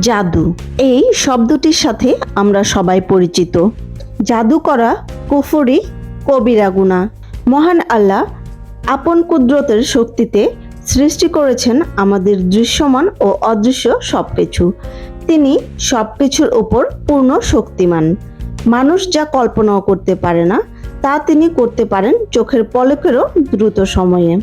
জাদু। এই শব্দটির সাথে আমরা সবাই পরিচিত। জাদু করা কুফরি কবিরা গুণা। মহান আল্লাহ আপন কুদরতের শক্তিতে সৃষ্টি করেছেন আমাদের দৃশ্যমান ও অদৃশ্য সব কিছু তিনি সব কিছুর ওপর পূর্ণ শক্তিমান। মানুষ যা কল্পনাও করতে পারে না, তা তিনি করতে পারেন চোখের পলকেরও দ্রুত সময়ে।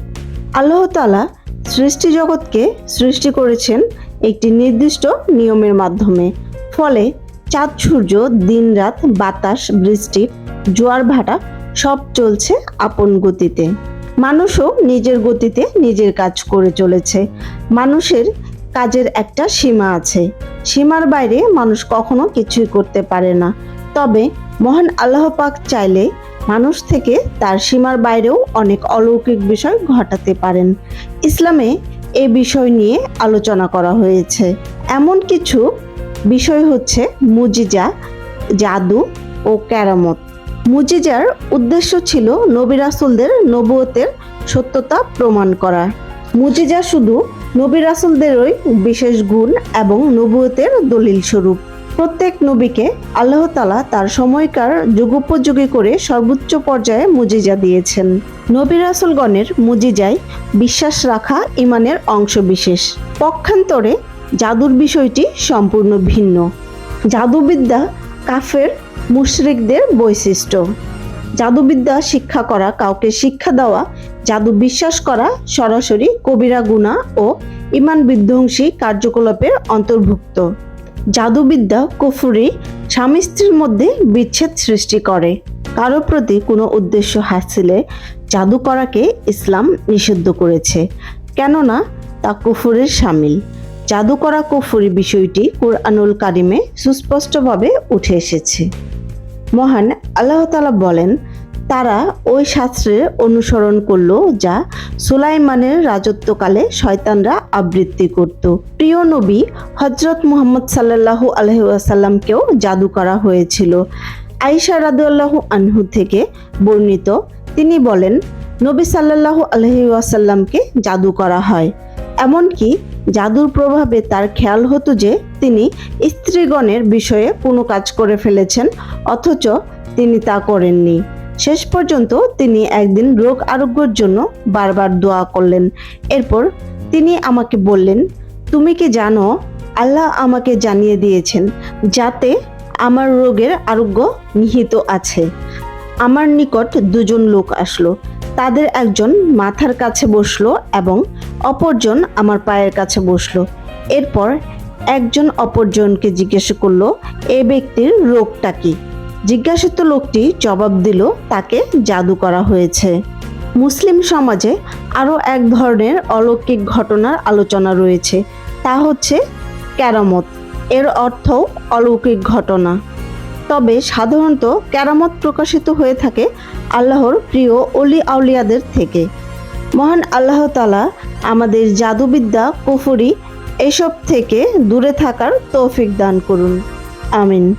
আল্লাহ তালা সৃষ্টি জগৎকে সৃষ্টি করেছেন একটি নির্দিষ্ট নিয়মের মাধ্যমে। ফলে চাঁদ, সূর্য দিনরাত বাতাস, বৃষ্টি, জোয়ার, ভাটা সব চলছে আপন গতিতে। মানুষও নিজের গতিতে নিজের কাজ করে চলেছে। মানুষের কাজের একটা সীমা আছে। সীমার বাইরে মানুষ কখনো কিছুই করতে পারে না। তবে মহান আল্লাহ পাক চাইলে মানুষ থেকে তার সীমার বাইরেও অনেক অলৌকিক বিষয় ঘটাতে পারেন। ইসলামে এ বিষয় নিয়ে আলোচনা করা হয়েছে। এমন কিছু বিষয় হচ্ছে মুজিজা, জাদু ও ক্যারামত। মুজিজার উদ্দেশ্য ছিল নবিরাসুলদের নবুয়তের সত্যতা প্রমাণ করা মুজিজা শুধু নবিরাসুলদেরই বিশেষ গুণ এবং নবুয়তের দলিল স্বরূপ প্রত্যেক নবীকে আল্লাহ তালা তার সময়কার যুগোপযোগী করে সর্বোচ্চ পর্যায়ে মুজিজা দিয়েছেন। নবী রাসুলগণের মুজিজায় বিশ্বাস রাখা ইমানের অংশবিশেষ। পক্ষান্তরে জাদুর বিষয়টি সম্পূর্ণ ভিন্ন। জাদুবিদ্যা কাফের মুশরিকদের বৈশিষ্ট্য। জাদুবিদ্যা শিক্ষা করা, কাউকে শিক্ষা দেওয়া, জাদু বিশ্বাস করা সরাসরি কবিরা গুণা ও ইমান বিধ্বংসী কার্যকলাপের অন্তর্ভুক্ত। জাদুবিদ্যা কুফুরি স্বামী স্ত্রীর মধ্যে বিচ্ছেদ সৃষ্টি করে। কারও প্রতি কোনো উদ্দেশ্য হাসিলে জাদু করাকে ইসলাম নিষিদ্ধ করেছে। কেননা তা কুফুরের সামিল। জাদু করা কুফুরি বিষয়টি কুরআনুল কারিমে সুস্পষ্টভাবে উঠে এসেছে। মহান আল্লাহ তালা বলেন তারা ওই শাস্ত্রের অনুসরণ করল যা সুলাইমানের রাজত্বকালে শয়তানরা আবৃত্তি করত। প্রিয় নবী হজরত মুহাম্মদ সাল্লাল্লাহু আলহিউসাল্লামকেও জাদু করা হয়েছিল। আইসা রাদুল্লাহু আনহু থেকে বর্ণিত, তিনি বলেন, নবী সাল্লাল্লাহু আলহিউসাল্লামকে জাদু করা হয়। এমনকি জাদুর প্রভাবে তার খেয়াল হতো যে তিনি স্ত্রীগণের বিষয়ে কোনো কাজ করে ফেলেছেন, অথচ তিনি তা করেননি। শেষ পর্যন্ত তিনি একদিন রোগ আরোগ্যের জন্য বারবার দোয়া করলেন। এরপর তিনি আমাকে বললেন, তুমি কি জানো, আল্লাহ আমাকে জানিয়ে দিয়েছেন যাতে আমার রোগের আরোগ্য নিহিত আছে। আমার নিকট দুজন লোক আসলো। তাদের একজন মাথার কাছে বসল এবং অপরজন আমার পায়ের কাছে বসল। এরপর একজন অপরজনকে জিজ্ঞেস করল, এ ব্যক্তির রোগটা কি? জিজ্ঞাসিত লোকটি জবাব দিল, তাকে জাদু করা হয়েছে। মুসলিম সমাজে আরও এক ধরনের অলৌকিক ঘটনার আলোচনা রয়েছে, তা হচ্ছে ক্যারামত। এর অর্থ অলৌকিক ঘটনা। তবে সাধারণত ক্যারামত প্রকাশিত হয়ে থাকে আল্লাহর প্রিয় অলি আউলিয়াদের থেকে। মহান আল্লাহ তালা আমাদের জাদুবিদ্যা, কুফুরি, এসব থেকে দূরে থাকার তৌফিক দান করুন। আমিন।